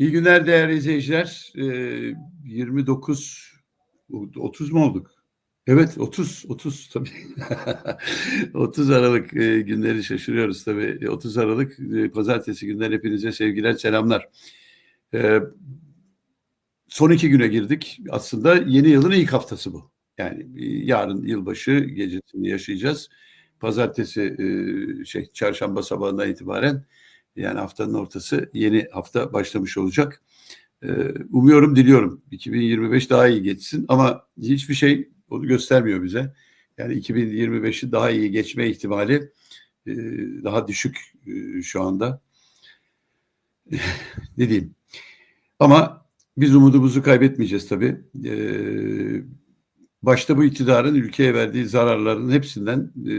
İyi günler değerli izleyiciler. Ee, 29 30 mu olduk? Evet 30 30 tabii. 30 Aralık e, günleri şaşırıyoruz tabii. 30 Aralık e, pazartesi günler hepinize sevgiler selamlar. Ee, son iki güne girdik. Aslında yeni yılın ilk haftası bu. Yani e, yarın yılbaşı gecesini yaşayacağız. Pazartesi e, şey çarşamba sabahından itibaren yani haftanın ortası yeni hafta başlamış olacak. Ee, umuyorum, diliyorum 2025 daha iyi geçsin ama hiçbir şey onu göstermiyor bize. Yani 2025'i daha iyi geçme ihtimali e, daha düşük e, şu anda. ne diyeyim? Ama biz umudumuzu kaybetmeyeceğiz tabii. Ee, başta bu iktidarın ülkeye verdiği zararların hepsinden e,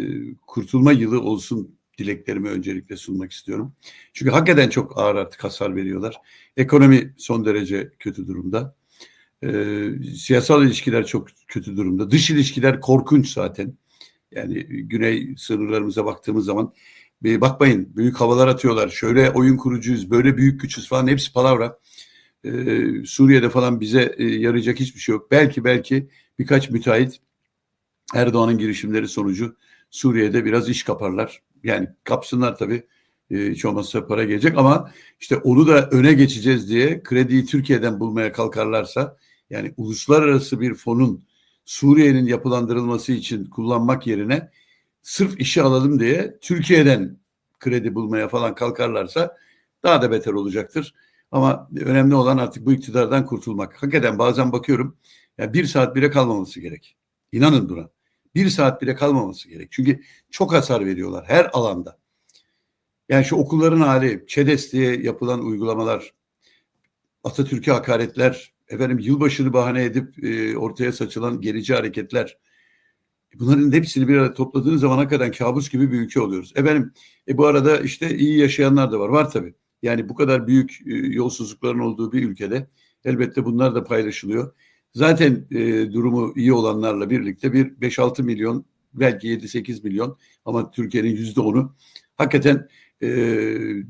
kurtulma yılı olsun dileklerimi öncelikle sunmak istiyorum. Çünkü hakikaten çok ağır artık hasar veriyorlar. Ekonomi son derece kötü durumda. Ee, siyasal ilişkiler çok kötü durumda. Dış ilişkiler korkunç zaten. Yani güney sınırlarımıza baktığımız zaman bir bakmayın büyük havalar atıyorlar. Şöyle oyun kurucuyuz, böyle büyük güçüz falan hepsi palavra. Ee, Suriye'de falan bize e, yarayacak hiçbir şey yok. Belki belki birkaç müteahhit Erdoğan'ın girişimleri sonucu Suriye'de biraz iş kaparlar. Yani kapsınlar tabii e, hiç olmazsa para gelecek ama işte onu da öne geçeceğiz diye krediyi Türkiye'den bulmaya kalkarlarsa yani uluslararası bir fonun Suriye'nin yapılandırılması için kullanmak yerine sırf işi alalım diye Türkiye'den kredi bulmaya falan kalkarlarsa daha da beter olacaktır. Ama önemli olan artık bu iktidardan kurtulmak. Hakikaten bazen bakıyorum yani bir saat bile kalmaması gerek. İnanın buna bir saat bile kalmaması gerek. Çünkü çok hasar veriyorlar her alanda. Yani şu okulların hali, ÇEDES diye yapılan uygulamalar, Atatürk'e hakaretler, efendim yılbaşını bahane edip e, ortaya saçılan gerici hareketler. Bunların hepsini bir arada topladığınız zaman hakikaten kabus gibi bir ülke oluyoruz. Efendim e, bu arada işte iyi yaşayanlar da var. Var tabii. Yani bu kadar büyük e, yolsuzlukların olduğu bir ülkede elbette bunlar da paylaşılıyor. Zaten e, durumu iyi olanlarla birlikte bir 5-6 milyon belki 7-8 milyon ama Türkiye'nin yüzde onu hakikaten e,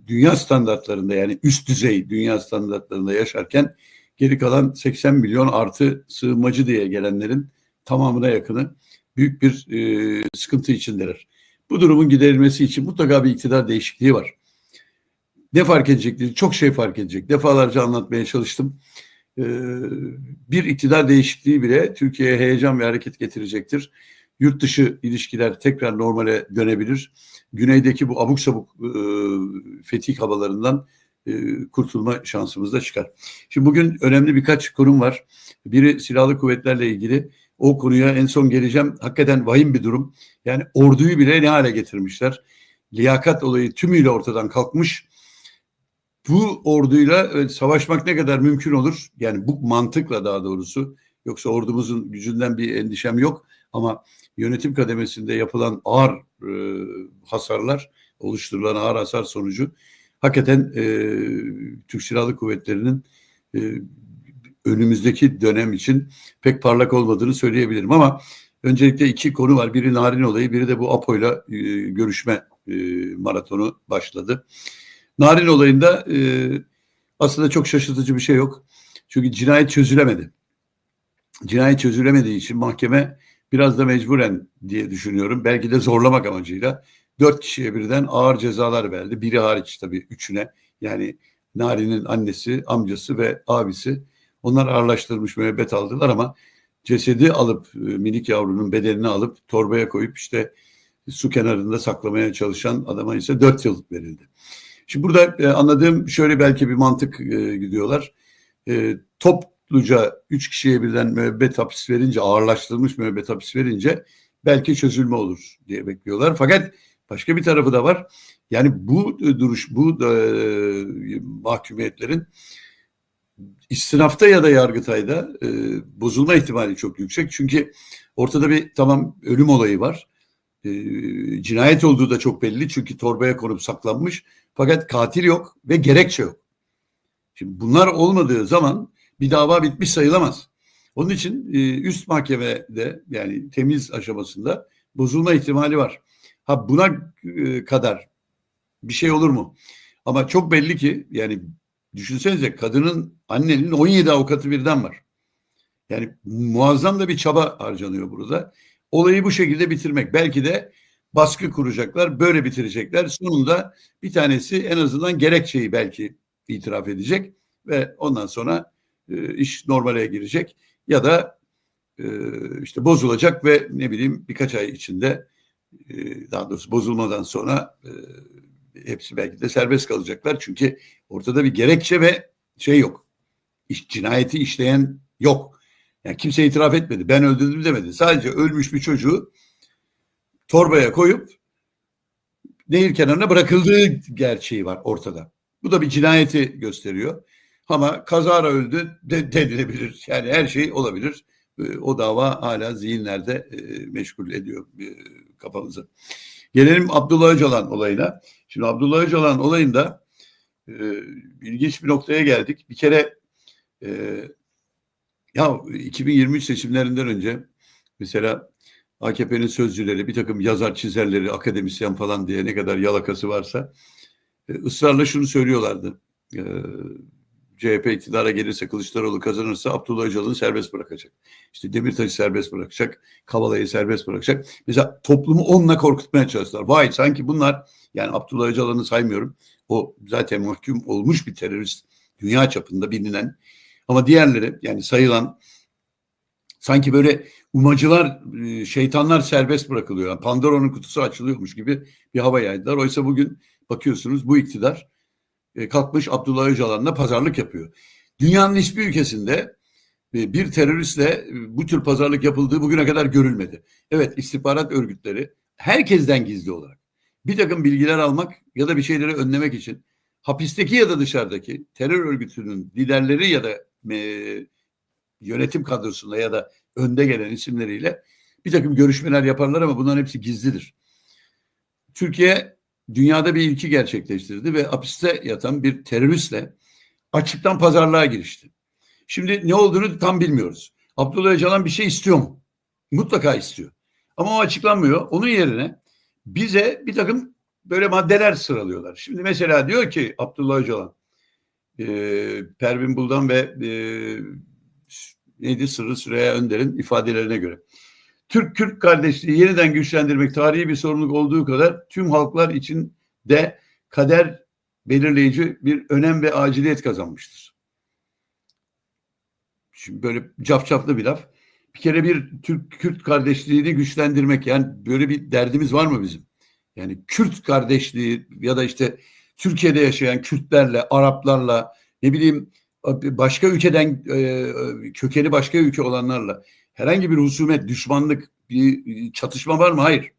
dünya standartlarında yani üst düzey dünya standartlarında yaşarken geri kalan 80 milyon artı sığınmacı diye gelenlerin tamamına yakını büyük bir e, sıkıntı içindeler. Bu durumun giderilmesi için mutlaka bir iktidar değişikliği var. Ne fark edecek? Çok şey fark edecek. Defalarca anlatmaya çalıştım. Ee, bir iktidar değişikliği bile Türkiye'ye heyecan ve hareket getirecektir. Yurt dışı ilişkiler tekrar normale dönebilir. Güneydeki bu abuk sabuk e, fetih havalarından e, kurtulma şansımız da çıkar. Şimdi bugün önemli birkaç kurum var. Biri silahlı kuvvetlerle ilgili. O konuya en son geleceğim. Hakikaten vahim bir durum. Yani orduyu bile ne hale getirmişler. Liyakat olayı tümüyle ortadan kalkmış bu orduyla savaşmak ne kadar mümkün olur? Yani bu mantıkla daha doğrusu. Yoksa ordumuzun gücünden bir endişem yok. Ama yönetim kademesinde yapılan ağır e, hasarlar, oluşturulan ağır hasar sonucu hakikaten e, Türk Silahlı Kuvvetleri'nin e, önümüzdeki dönem için pek parlak olmadığını söyleyebilirim. Ama öncelikle iki konu var. Biri Narin olayı, biri de bu APO'yla e, görüşme e, maratonu başladı. Narin olayında e, aslında çok şaşırtıcı bir şey yok. Çünkü cinayet çözülemedi. Cinayet çözülemediği için mahkeme biraz da mecburen diye düşünüyorum. Belki de zorlamak amacıyla dört kişiye birden ağır cezalar verdi. Biri hariç tabii üçüne. Yani Nari'nin annesi, amcası ve abisi. Onlar ağırlaştırılmış müebbet aldılar ama cesedi alıp e, minik yavrunun bedenini alıp torbaya koyup işte su kenarında saklamaya çalışan adama ise dört yıl verildi. Şimdi burada e, anladığım şöyle belki bir mantık e, gidiyorlar. E, topluca üç kişiye birden müebbet hapis verince, ağırlaştırılmış müebbet hapis verince belki çözülme olur diye bekliyorlar. Fakat başka bir tarafı da var. Yani bu duruş, bu e, mahkumiyetlerin istinafta ya da yargıtayda e, bozulma ihtimali çok yüksek. Çünkü ortada bir tamam ölüm olayı var. E, cinayet olduğu da çok belli çünkü torbaya konup saklanmış. Fakat katil yok ve gerekçe yok. Şimdi bunlar olmadığı zaman bir dava bitmiş sayılamaz. Onun için e, üst mahkemede yani temiz aşamasında bozulma ihtimali var. Ha buna e, kadar bir şey olur mu? Ama çok belli ki yani düşünsenize kadının annenin 17 avukatı birden var. Yani muazzam da bir çaba harcanıyor burada. Olayı bu şekilde bitirmek. Belki de baskı kuracaklar, böyle bitirecekler. Sonunda bir tanesi en azından gerekçeyi belki itiraf edecek ve ondan sonra e, iş normale girecek ya da e, işte bozulacak ve ne bileyim birkaç ay içinde e, daha doğrusu bozulmadan sonra e, hepsi belki de serbest kalacaklar. Çünkü ortada bir gerekçe ve şey yok. İş, cinayeti işleyen yok. Yani kimse itiraf etmedi. Ben öldürdüm demedi. Sadece ölmüş bir çocuğu torbaya koyup nehir kenarına bırakıldığı gerçeği var ortada. Bu da bir cinayeti gösteriyor. Ama kazara öldü de, denilebilir. Yani her şey olabilir. Ee, o dava hala zihinlerde e, meşgul ediyor e, kafamızı. Gelelim Abdullah Öcalan olayına. Şimdi Abdullah Öcalan olayında e, ilginç bir noktaya geldik. Bir kere e, ya 2023 seçimlerinden önce mesela AKP'nin sözcüleri, bir takım yazar çizerleri, akademisyen falan diye ne kadar yalakası varsa e, ısrarla şunu söylüyorlardı. E, CHP iktidara gelirse Kılıçdaroğlu kazanırsa Abdullah Öcalan'ı serbest bırakacak. İşte Demirtaş'ı serbest bırakacak. Kavala'yı serbest bırakacak. Mesela toplumu onunla korkutmaya çalıştılar. Vay sanki bunlar yani Abdullah Öcalan'ı saymıyorum. O zaten mahkum olmuş bir terörist. Dünya çapında bilinen. Ama diğerleri yani sayılan sanki böyle umacılar, e, şeytanlar serbest bırakılıyor. Yani Pandora'nın kutusu açılıyormuş gibi bir hava yaydılar. Oysa bugün bakıyorsunuz bu iktidar e, kalkmış Abdullah Öcalan'la pazarlık yapıyor. Dünyanın hiçbir ülkesinde e, bir teröristle bu tür pazarlık yapıldığı bugüne kadar görülmedi. Evet istihbarat örgütleri herkesten gizli olarak bir takım bilgiler almak ya da bir şeyleri önlemek için hapisteki ya da dışarıdaki terör örgütünün liderleri ya da e, yönetim kadrosunda ya da önde gelen isimleriyle bir takım görüşmeler yaparlar ama bunların hepsi gizlidir. Türkiye dünyada bir ilki gerçekleştirdi ve hapiste yatan bir teröristle açıktan pazarlığa girişti. Şimdi ne olduğunu tam bilmiyoruz. Abdullah Öcalan bir şey istiyor mu? Mutlaka istiyor. Ama o açıklanmıyor. Onun yerine bize bir takım böyle maddeler sıralıyorlar. Şimdi mesela diyor ki Abdullah Öcalan, e, Pervin Buldan ve e, neydi Sırrı Süreyya Önder'in ifadelerine göre. Türk-Kürt kardeşliği yeniden güçlendirmek tarihi bir sorumluluk olduğu kadar tüm halklar için de kader belirleyici bir önem ve aciliyet kazanmıştır. Şimdi böyle cafcaflı bir laf. Bir kere bir Türk-Kürt kardeşliğini güçlendirmek yani böyle bir derdimiz var mı bizim? Yani Kürt kardeşliği ya da işte Türkiye'de yaşayan Kürtlerle, Araplarla ne bileyim başka ülkeden kökeni başka ülke olanlarla herhangi bir husumet, düşmanlık, bir çatışma var mı? Hayır.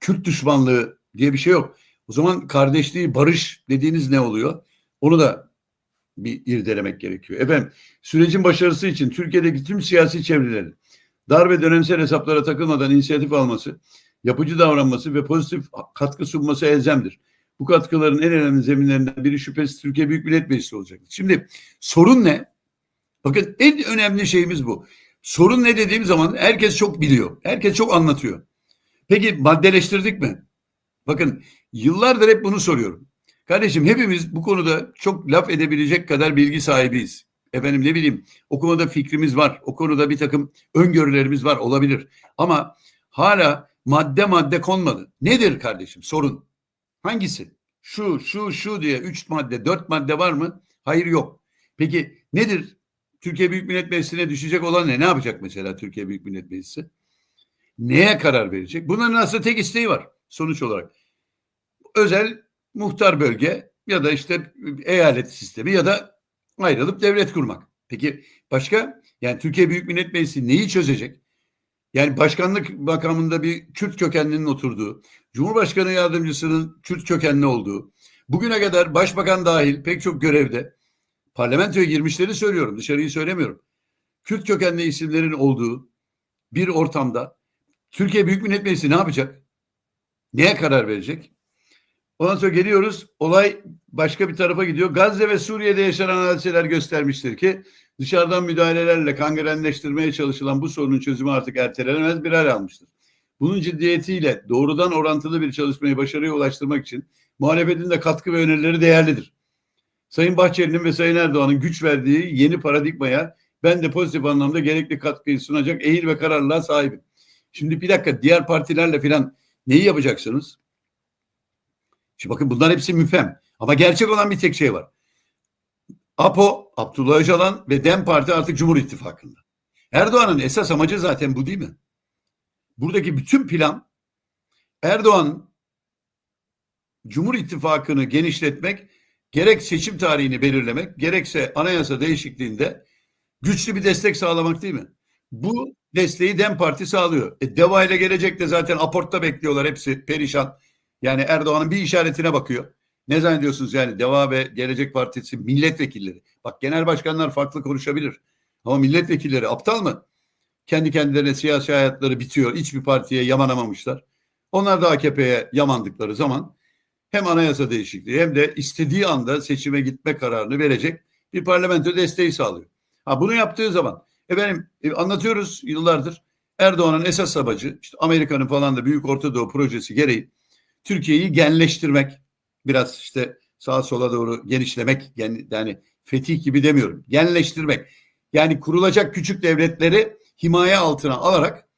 Kürt düşmanlığı diye bir şey yok. O zaman kardeşliği, barış dediğiniz ne oluyor? Onu da bir irdelemek gerekiyor. Efendim sürecin başarısı için Türkiye'deki tüm siyasi çevrelerin dar ve dönemsel hesaplara takılmadan inisiyatif alması, yapıcı davranması ve pozitif katkı sunması elzemdir. Bu katkıların en önemli zeminlerinden biri şüphesiz Türkiye Büyük Millet Meclisi olacaktır. Şimdi sorun ne? Bakın en önemli şeyimiz bu. Sorun ne dediğim zaman herkes çok biliyor. Herkes çok anlatıyor. Peki maddeleştirdik mi? Bakın yıllardır hep bunu soruyorum. Kardeşim hepimiz bu konuda çok laf edebilecek kadar bilgi sahibiyiz. Efendim ne bileyim o konuda fikrimiz var. O konuda bir takım öngörülerimiz var olabilir. Ama hala madde madde konmadı. Nedir kardeşim sorun? Hangisi? Şu, şu, şu diye üç madde, dört madde var mı? Hayır yok. Peki nedir? Türkiye Büyük Millet Meclisi'ne düşecek olan ne? Ne yapacak mesela Türkiye Büyük Millet Meclisi? Neye karar verecek? Bunların aslında tek isteği var sonuç olarak. Özel muhtar bölge ya da işte eyalet sistemi ya da ayrılıp devlet kurmak. Peki başka? Yani Türkiye Büyük Millet Meclisi neyi çözecek? Yani başkanlık makamında bir Kürt kökenlinin oturduğu, Cumhurbaşkanı yardımcısının Kürt kökenli olduğu, bugüne kadar başbakan dahil pek çok görevde parlamentoya girmişleri söylüyorum, dışarıyı söylemiyorum. Kürt kökenli isimlerin olduğu bir ortamda Türkiye Büyük Millet Meclisi ne yapacak? Neye karar verecek? Ondan sonra geliyoruz. Olay başka bir tarafa gidiyor. Gazze ve Suriye'de yaşanan hadiseler göstermiştir ki dışarıdan müdahalelerle kangrenleştirmeye çalışılan bu sorunun çözümü artık ertelenemez bir hal almıştır. Bunun ciddiyetiyle doğrudan orantılı bir çalışmayı başarıya ulaştırmak için muhalefetin de katkı ve önerileri değerlidir. Sayın Bahçeli'nin ve Sayın Erdoğan'ın güç verdiği yeni paradigmaya ben de pozitif anlamda gerekli katkıyı sunacak ehil ve kararlılığa sahibim. Şimdi bir dakika diğer partilerle filan neyi yapacaksınız? Şimdi bakın bunlar hepsi müphem. Ama gerçek olan bir tek şey var. APO, Abdullah Öcalan ve DEM Parti artık Cumhur İttifakı'nda. Erdoğan'ın esas amacı zaten bu değil mi? Buradaki bütün plan Erdoğan Cumhur İttifakı'nı genişletmek, gerek seçim tarihini belirlemek, gerekse anayasa değişikliğinde güçlü bir destek sağlamak değil mi? Bu desteği DEM Parti sağlıyor. E, DEVA ile gelecek de zaten aportta bekliyorlar hepsi perişan. Yani Erdoğan'ın bir işaretine bakıyor. Ne zannediyorsunuz yani DEVA ve Gelecek Partisi milletvekilleri. Bak genel başkanlar farklı konuşabilir. Ama milletvekilleri aptal mı? Kendi kendilerine siyasi hayatları bitiyor. Hiçbir partiye yamanamamışlar. Onlar da AKP'ye yamandıkları zaman hem anayasa değişikliği hem de istediği anda seçime gitme kararını verecek bir parlamento desteği sağlıyor. Ha bunu yaptığı zaman efendim e, anlatıyoruz yıllardır Erdoğan'ın esas amacı işte Amerika'nın falan da Büyük Orta Doğu projesi gereği Türkiye'yi genleştirmek biraz işte sağa sola doğru genişlemek yani, yani fetih gibi demiyorum genleştirmek. Yani kurulacak küçük devletleri himaye altına alarak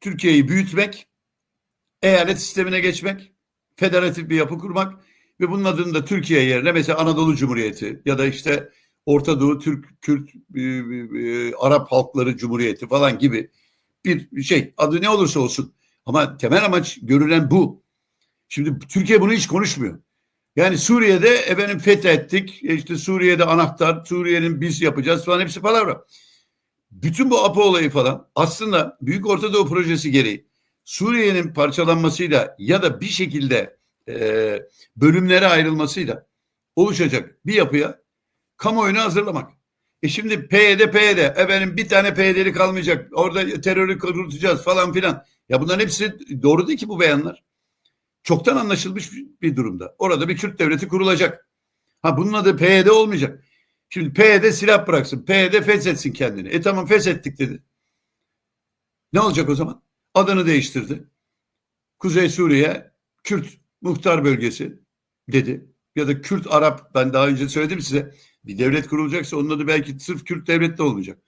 Türkiye'yi büyütmek eyalet sistemine geçmek federatif bir yapı kurmak ve bunun adını da Türkiye yerine mesela Anadolu Cumhuriyeti ya da işte Orta Doğu Türk, Kürt, e, e, Arap Halkları Cumhuriyeti falan gibi bir şey. Adı ne olursa olsun. Ama temel amaç görülen bu. Şimdi Türkiye bunu hiç konuşmuyor. Yani Suriye'de efendim fethettik. işte Suriye'de anahtar, Suriye'nin biz yapacağız falan hepsi palavra. Bütün bu APO olayı falan aslında Büyük Orta Doğu Projesi gereği Suriye'nin parçalanmasıyla ya da bir şekilde e, bölümlere ayrılmasıyla oluşacak bir yapıya kamuoyunu hazırlamak. E şimdi PYD PYD efendim bir tane PYD'li kalmayacak orada terörü kurutacağız falan filan. Ya bunların hepsi doğru değil ki bu beyanlar. Çoktan anlaşılmış bir durumda. Orada bir Kürt devleti kurulacak. Ha bunun adı PYD olmayacak. Şimdi PYD silah bıraksın. PYD feshetsin kendini. E tamam feshettik dedi. Ne olacak o zaman? Adını değiştirdi. Kuzey Suriye Kürt muhtar bölgesi dedi. Ya da Kürt Arap ben daha önce söyledim size. Bir devlet kurulacaksa onun adı belki sırf Kürt devleti de olmayacak.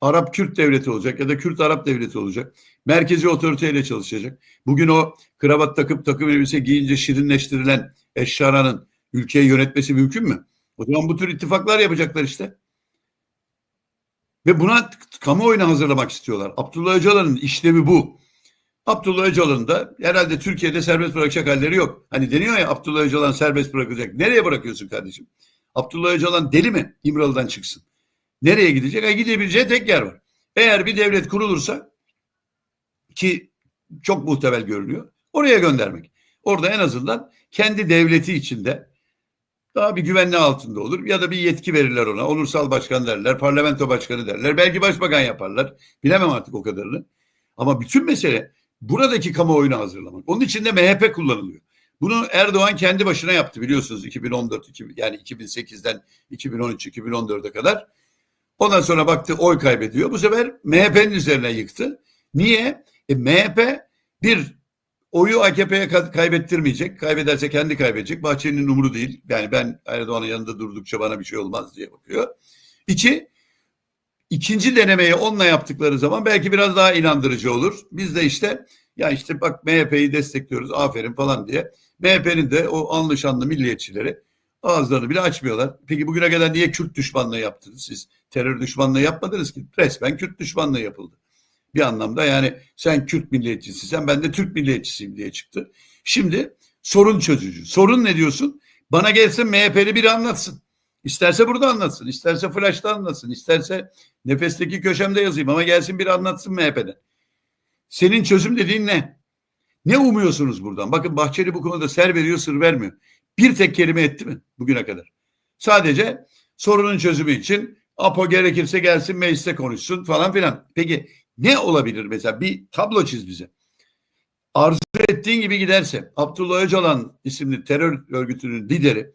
Arap Kürt devleti olacak ya da Kürt Arap devleti olacak. Merkezi otoriteyle çalışacak. Bugün o kravat takıp takım elbise giyince şirinleştirilen Eşşara'nın ülkeyi yönetmesi mümkün mü? O zaman bu tür ittifaklar yapacaklar işte. Ve buna kamuoyunu hazırlamak istiyorlar. Abdullah Öcalan'ın işlevi bu. Abdullah Öcalan'ın da herhalde Türkiye'de serbest bırakacak halleri yok. Hani deniyor ya Abdullah Öcalan serbest bırakacak. Nereye bırakıyorsun kardeşim? Abdullah Öcalan deli mi? İmralı'dan çıksın. Nereye gidecek? Ha, gidebileceği tek yer var. Eğer bir devlet kurulursa ki çok muhtemel görünüyor. Oraya göndermek. Orada en azından kendi devleti içinde daha bir güvenli altında olur ya da bir yetki verirler ona. Onursal başkan derler, parlamento başkanı derler. Belki başbakan yaparlar. Bilemem artık o kadarını. Ama bütün mesele buradaki kamuoyunu hazırlamak. Onun için de MHP kullanılıyor. Bunu Erdoğan kendi başına yaptı biliyorsunuz 2014 2000, yani 2008'den 2013 2014'e kadar. Ondan sonra baktı oy kaybediyor. Bu sefer MHP'nin üzerine yıktı. Niye? E, MHP bir oyu AKP'ye kaybettirmeyecek. Kaybederse kendi kaybedecek. Bahçeli'nin umuru değil. Yani ben Erdoğan'ın yanında durdukça bana bir şey olmaz diye bakıyor. İki, ikinci denemeyi onunla yaptıkları zaman belki biraz daha inandırıcı olur. Biz de işte ya işte bak MHP'yi destekliyoruz aferin falan diye. MHP'nin de o anlaşanlı milliyetçileri ağızlarını bile açmıyorlar. Peki bugüne kadar niye Kürt düşmanlığı yaptınız siz? Terör düşmanlığı yapmadınız ki. Resmen Kürt düşmanlığı yapıldı bir anlamda yani sen Kürt milliyetçisisin ben de Türk milliyetçisiyim diye çıktı. Şimdi sorun çözücü. Sorun ne diyorsun? Bana gelsin MHP'li biri anlatsın. İsterse burada anlatsın, isterse Flash'ta anlatsın, isterse nefesteki köşemde yazayım ama gelsin biri anlatsın MHP'den. Senin çözüm dediğin ne? Ne umuyorsunuz buradan? Bakın Bahçeli bu konuda ser veriyor, sır vermiyor. Bir tek kelime etti mi bugüne kadar? Sadece sorunun çözümü için APO gerekirse gelsin mecliste konuşsun falan filan. Peki ne olabilir mesela? Bir tablo çiz bize. Arzu ettiğin gibi giderse Abdullah Öcalan isimli terör örgütünün lideri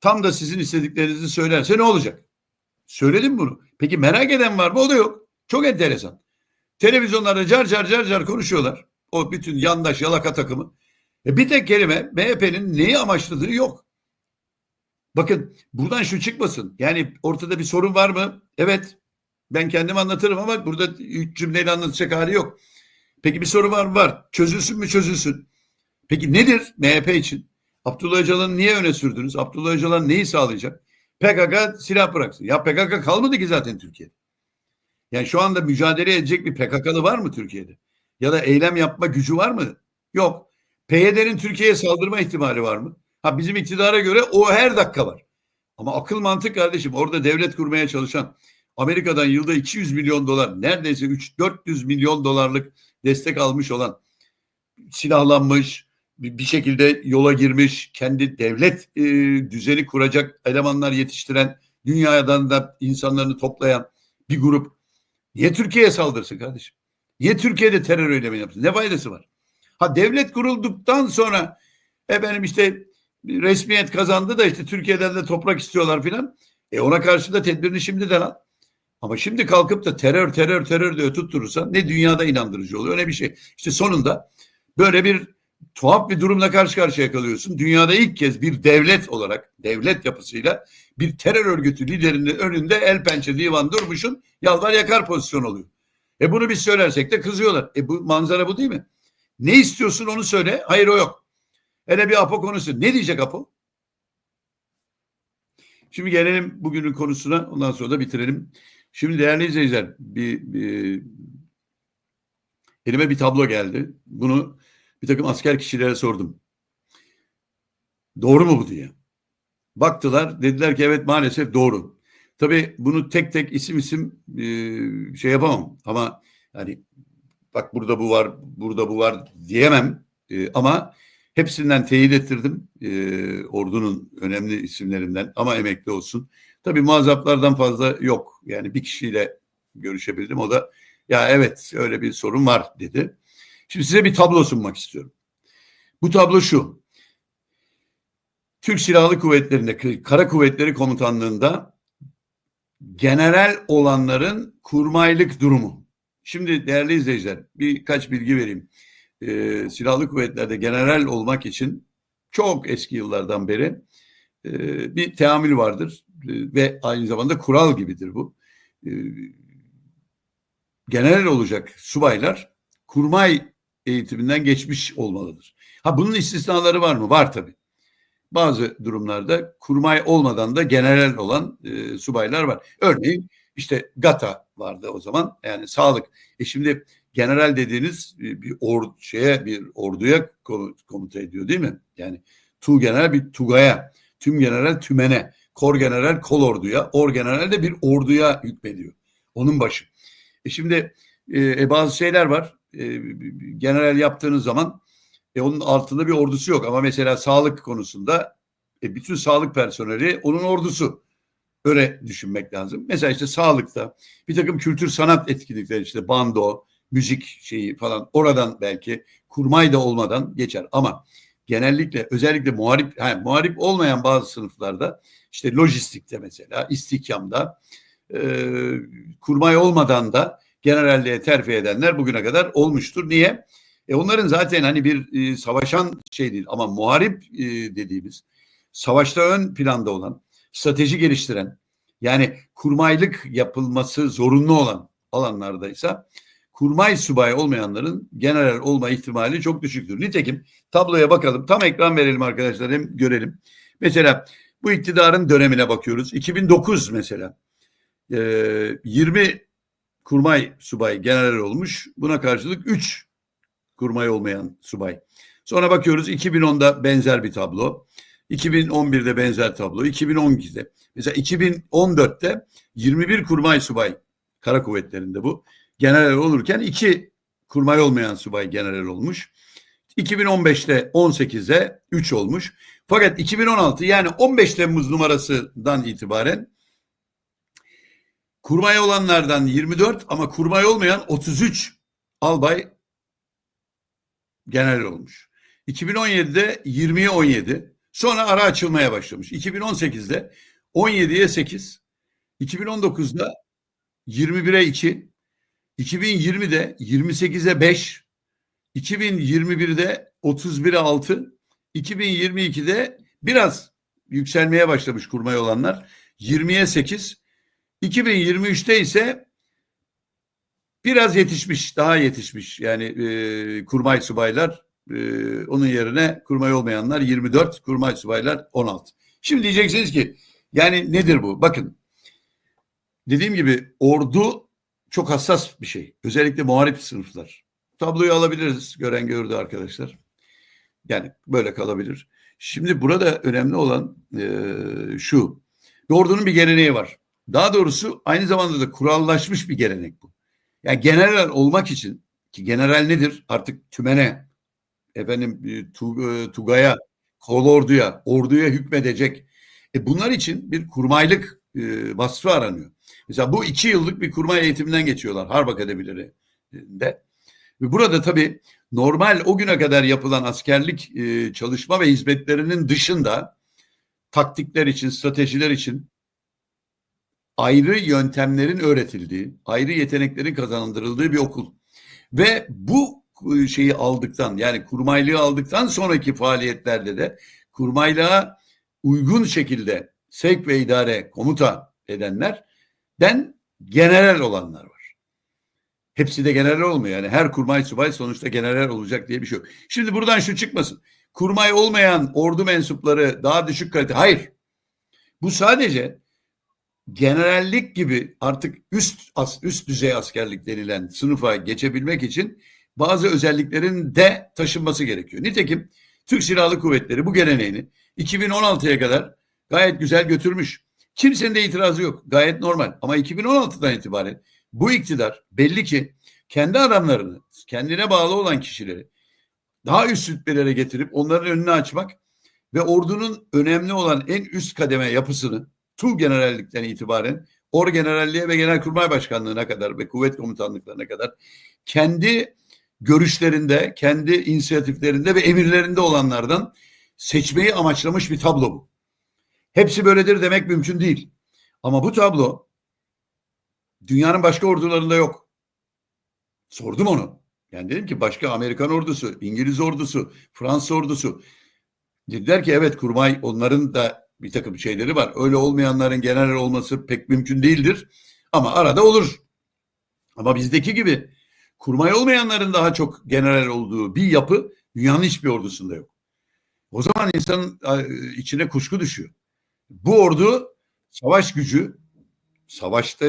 tam da sizin istediklerinizi söylerse ne olacak? Söyledim bunu. Peki merak eden var mı? O da yok. Çok enteresan. Televizyonlarda car car car car konuşuyorlar. O bütün yandaş yalaka takımı. E bir tek kelime MHP'nin neyi amaçladığı yok. bakın buradan şu çıkmasın. Yani ortada bir sorun var mı? Evet. Ben kendim anlatırım ama burada üç cümleyle anlatacak hali yok. Peki bir sorun var mı? Var. Çözülsün mü? Çözülsün. Peki nedir MHP için? Abdullah Öcalan'ı niye öne sürdünüz? Abdullah Öcalan neyi sağlayacak? PKK silah bıraksın. Ya PKK kalmadı ki zaten Türkiye'de. Yani şu anda mücadele edecek bir PKK'lı var mı Türkiye'de? Ya da eylem yapma gücü var mı? Yok. PYD'nin Türkiye'ye saldırma ihtimali var mı? Ha bizim iktidara göre o her dakika var. Ama akıl mantık kardeşim orada devlet kurmaya çalışan Amerika'dan yılda 200 milyon dolar neredeyse 3-400 milyon dolarlık destek almış olan silahlanmış bir şekilde yola girmiş kendi devlet e, düzeni kuracak elemanlar yetiştiren dünyadan da insanlarını toplayan bir grup niye Türkiye'ye saldırsın kardeşim? Niye Türkiye'de terör eylemi yapsın? Ne faydası var? Ha devlet kurulduktan sonra efendim işte resmiyet kazandı da işte Türkiye'den de toprak istiyorlar filan. E ona karşı da tedbirini şimdiden al. Ama şimdi kalkıp da terör terör terör diye tutturursan ne dünyada inandırıcı oluyor ne bir şey. İşte sonunda böyle bir tuhaf bir durumla karşı karşıya kalıyorsun. Dünyada ilk kez bir devlet olarak devlet yapısıyla bir terör örgütü liderinin önünde el pençe divan durmuşun yalvar yakar pozisyon oluyor. E bunu biz söylersek de kızıyorlar. E bu manzara bu değil mi? Ne istiyorsun onu söyle. Hayır o yok. Hele bir Apo konusu. Ne diyecek Apo? Şimdi gelelim bugünün konusuna. Ondan sonra da bitirelim. Şimdi değerli izleyiciler bir, bir elime bir tablo geldi. Bunu bir takım asker kişilere sordum. Doğru mu bu diye. Baktılar dediler ki evet maalesef doğru. Tabii bunu tek tek isim isim e, şey yapamam ama yani bak burada bu var burada bu var diyemem e, ama hepsinden teyit ettirdim e, ordunun önemli isimlerinden ama emekli olsun. Tabii muazzaplardan fazla yok yani bir kişiyle görüşebildim o da ya evet öyle bir sorun var dedi. Şimdi size bir tablo sunmak istiyorum. Bu tablo şu. Türk Silahlı Kuvvetleri'nde, Kara Kuvvetleri Komutanlığı'nda general olanların kurmaylık durumu. Şimdi değerli izleyiciler birkaç bilgi vereyim. Ee, Silahlı Kuvvetler'de general olmak için çok eski yıllardan beri e, bir teamül vardır e, ve aynı zamanda kural gibidir bu. E, general olacak subaylar kurmay eğitiminden geçmiş olmalıdır. Ha bunun istisnaları var mı? Var tabii. Bazı durumlarda kurmay olmadan da general olan e, subaylar var. Örneğin işte GATA vardı o zaman. Yani sağlık. E şimdi general dediğiniz bir or şeye bir orduya komuta ediyor değil mi? Yani tu general bir tugaya, tüm general tümene, kor general kol orduya, or general de bir orduya hükmediyor. Onun başı. E şimdi e, bazı şeyler var. E, general yaptığınız zaman e, onun altında bir ordusu yok ama mesela sağlık konusunda e, bütün sağlık personeli onun ordusu. Öyle düşünmek lazım. Mesela işte sağlıkta bir takım kültür sanat etkinlikleri işte bando, müzik şeyi falan oradan belki kurmay da olmadan geçer. Ama genellikle özellikle muharip, yani muharip olmayan bazı sınıflarda işte lojistikte mesela istihkamda e, kurmay olmadan da generalliğe terfi edenler bugüne kadar olmuştur. Niye? E onların zaten hani bir e, savaşan şey değil ama muharip e, dediğimiz savaşta ön planda olan, strateji geliştiren yani kurmaylık yapılması zorunlu olan alanlardaysa kurmay subay olmayanların general olma ihtimali çok düşüktür. Nitekim tabloya bakalım. Tam ekran verelim arkadaşlar hem görelim. Mesela bu iktidarın dönemine bakıyoruz. 2009 mesela. Ee, 20 kurmay subay general olmuş. Buna karşılık 3 kurmay olmayan subay. Sonra bakıyoruz 2010'da benzer bir tablo. 2011'de benzer tablo. 2012'de. Mesela 2014'te 21 kurmay subay kara kuvvetlerinde bu. General olurken 2 kurmay olmayan subay general olmuş. 2015'te 18'e 3 olmuş. Fakat 2016 yani 15 Temmuz numarasından itibaren kurmay olanlardan 24 ama kurmay olmayan 33 albay general olmuş. 2017'de 20'ye 17. Sonra ara açılmaya başlamış. 2018'de 17'ye 8. 2019'da 21'e 2. 2020'de 28'e 5. 2021'de 31'e 6. 2022'de biraz yükselmeye başlamış kurmay olanlar. 20'ye 8. 2023'te ise biraz yetişmiş, daha yetişmiş. Yani e, kurmay subaylar e, onun yerine kurmay olmayanlar 24, kurmay subaylar 16. Şimdi diyeceksiniz ki yani nedir bu? Bakın dediğim gibi ordu çok hassas bir şey. Özellikle muharip sınıflar. Tabloyu alabiliriz. Gören gördü arkadaşlar. Yani böyle kalabilir. Şimdi burada önemli olan e, şu. Ordunun bir geleneği var. Daha doğrusu aynı zamanda da kurallaşmış bir gelenek bu. Yani general olmak için ki general nedir? Artık tümene, efendim e, e, Tugay'a, kolorduya, orduya hükmedecek. E bunlar için bir kurmaylık e, vasfı aranıyor. Mesela bu iki yıllık bir kurmay eğitiminden geçiyorlar Harp Akademilerinde. Ve burada tabii normal o güne kadar yapılan askerlik e, çalışma ve hizmetlerinin dışında taktikler için, stratejiler için ayrı yöntemlerin öğretildiği, ayrı yeteneklerin kazandırıldığı bir okul. Ve bu e, şeyi aldıktan yani kurmaylığı aldıktan sonraki faaliyetlerde de kurmaylığa uygun şekilde sevk ve idare komuta edenler den general olanlar var. Hepsi de general olmuyor. Yani her kurmay subay sonuçta general olacak diye bir şey yok. Şimdi buradan şu çıkmasın. Kurmay olmayan ordu mensupları daha düşük kalite. Hayır. Bu sadece generallik gibi artık üst üst düzey askerlik denilen sınıfa geçebilmek için bazı özelliklerin de taşınması gerekiyor. Nitekim Türk Silahlı Kuvvetleri bu geleneğini 2016'ya kadar gayet güzel götürmüş. Kimsenin de itirazı yok. Gayet normal. Ama 2016'dan itibaren bu iktidar belli ki kendi adamlarını, kendine bağlı olan kişileri daha üst rütbelere getirip onların önünü açmak ve ordunun önemli olan en üst kademe yapısını generallikten itibaren Or generalliğe ve genelkurmay başkanlığına kadar ve kuvvet komutanlıklarına kadar kendi görüşlerinde, kendi inisiyatiflerinde ve emirlerinde olanlardan seçmeyi amaçlamış bir tablo bu. Hepsi böyledir demek mümkün değil. Ama bu tablo dünyanın başka ordularında yok. Sordum onu. Yani dedim ki başka Amerikan ordusu, İngiliz ordusu, Fransız ordusu. Dediler ki evet kurmay onların da bir takım şeyleri var. Öyle olmayanların general olması pek mümkün değildir. Ama arada olur. Ama bizdeki gibi kurmay olmayanların daha çok general olduğu bir yapı dünyanın hiçbir ordusunda yok. O zaman insanın içine kuşku düşüyor. Bu ordu savaş gücü, savaşta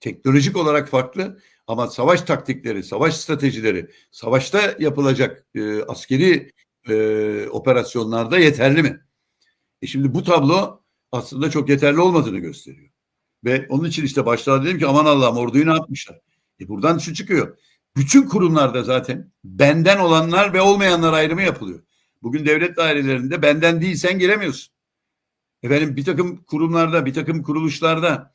teknolojik olarak farklı ama savaş taktikleri, savaş stratejileri, savaşta yapılacak e, askeri e, operasyonlarda yeterli mi? E şimdi bu tablo aslında çok yeterli olmadığını gösteriyor. Ve onun için işte başta dedim ki aman Allah'ım orduyu ne yapmışlar? E buradan şu çıkıyor. Bütün kurumlarda zaten benden olanlar ve olmayanlar ayrımı yapılıyor. Bugün devlet dairelerinde benden değilsen giremiyorsun. Efendim bir takım kurumlarda, bir takım kuruluşlarda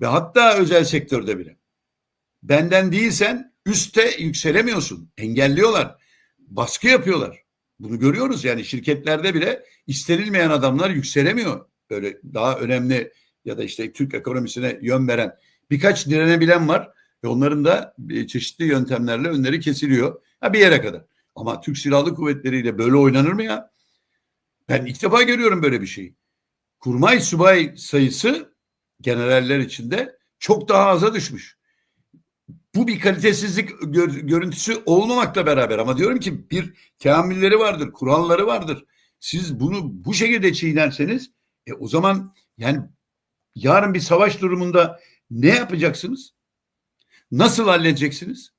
ve hatta özel sektörde bile. Benden değilsen üste yükselemiyorsun. Engelliyorlar. Baskı yapıyorlar. Bunu görüyoruz yani şirketlerde bile istenilmeyen adamlar yükselemiyor. Böyle daha önemli ya da işte Türk ekonomisine yön veren birkaç direnebilen var ve onların da çeşitli yöntemlerle önleri kesiliyor. Ha bir yere kadar. Ama Türk Silahlı Kuvvetleri ile böyle oynanır mı ya? Ben ilk defa görüyorum böyle bir şeyi. Kurmay subay sayısı generaller içinde çok daha aza düşmüş. Bu bir kalitesizlik gör, görüntüsü olmamakla beraber ama diyorum ki bir teamülleri vardır, kuralları vardır. Siz bunu bu şekilde çiğnerseniz e, o zaman yani yarın bir savaş durumunda ne yapacaksınız? Nasıl halledeceksiniz?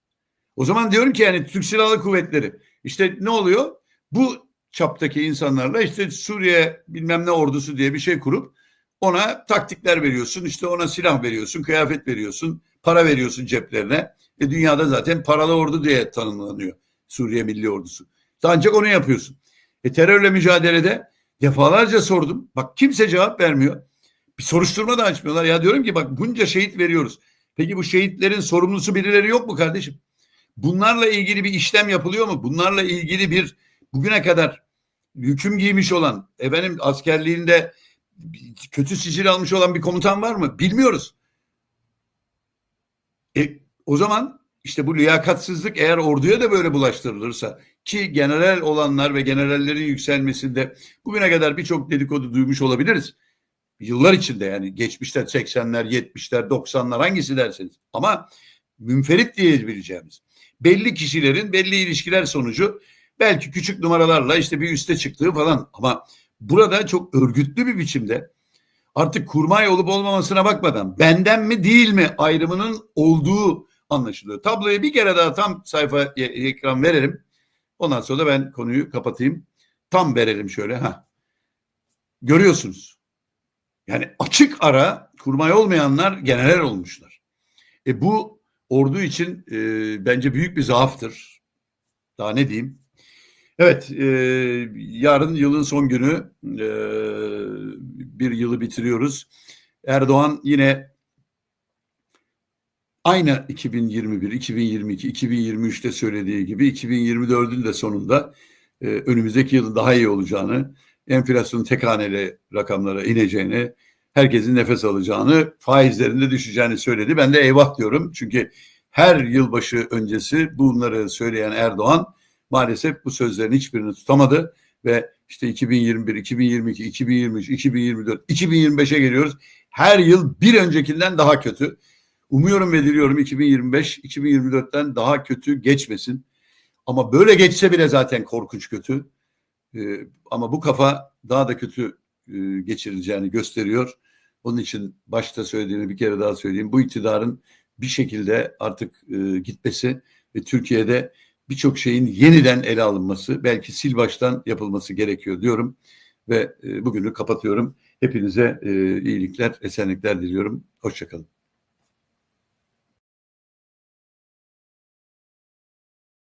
O zaman diyorum ki yani Türk Silahlı Kuvvetleri işte ne oluyor? Bu çaptaki insanlarla işte Suriye bilmem ne ordusu diye bir şey kurup ona taktikler veriyorsun. işte ona silah veriyorsun, kıyafet veriyorsun, para veriyorsun ceplerine. E dünyada zaten paralı ordu diye tanımlanıyor Suriye Milli Ordusu. Ancak onu yapıyorsun. E terörle mücadelede defalarca sordum. Bak kimse cevap vermiyor. Bir soruşturma da açmıyorlar. Ya diyorum ki bak bunca şehit veriyoruz. Peki bu şehitlerin sorumlusu birileri yok mu kardeşim? Bunlarla ilgili bir işlem yapılıyor mu? Bunlarla ilgili bir bugüne kadar hüküm giymiş olan, efendim askerliğinde kötü sicil almış olan bir komutan var mı? Bilmiyoruz. O zaman işte bu liyakatsızlık eğer orduya da böyle bulaştırılırsa ki general olanlar ve generallerin yükselmesinde bugüne kadar birçok dedikodu duymuş olabiliriz. Yıllar içinde yani geçmişte 80'ler, 70'ler, 90'lar hangisi derseniz. Ama münferit diyebileceğimiz belli kişilerin belli ilişkiler sonucu belki küçük numaralarla işte bir üste çıktığı falan ama burada çok örgütlü bir biçimde artık kurmay olup olmamasına bakmadan benden mi değil mi ayrımının olduğu anlaşılıyor. Tabloyu bir kere daha tam sayfa e- ekran verelim. Ondan sonra da ben konuyu kapatayım. Tam verelim şöyle. ha. Görüyorsunuz. Yani açık ara kurmay olmayanlar general olmuşlar. E bu ordu için e, bence büyük bir zaaftır. Daha ne diyeyim? Evet, e, yarın yılın son günü e, bir yılı bitiriyoruz. Erdoğan yine aynı 2021, 2022, 2023'te söylediği gibi 2024'ün de sonunda e, önümüzdeki yılın daha iyi olacağını, enflasyonun tek haneli rakamlara ineceğini, herkesin nefes alacağını, faizlerin de düşeceğini söyledi. Ben de eyvah diyorum. Çünkü her yılbaşı öncesi bunları söyleyen Erdoğan maalesef bu sözlerin hiçbirini tutamadı ve işte 2021, 2022, 2023, 2024, 2025'e geliyoruz. Her yıl bir öncekinden daha kötü. Umuyorum ve diliyorum 2025, 2024'ten daha kötü geçmesin. Ama böyle geçse bile zaten korkunç kötü. Ee, ama bu kafa daha da kötü e, geçirileceğini gösteriyor. Onun için başta söylediğimi bir kere daha söyleyeyim. Bu iktidarın bir şekilde artık e, gitmesi ve Türkiye'de birçok şeyin yeniden ele alınması, belki sil baştan yapılması gerekiyor diyorum. Ve e, bugünü kapatıyorum. Hepinize e, iyilikler, esenlikler diliyorum. Hoşçakalın.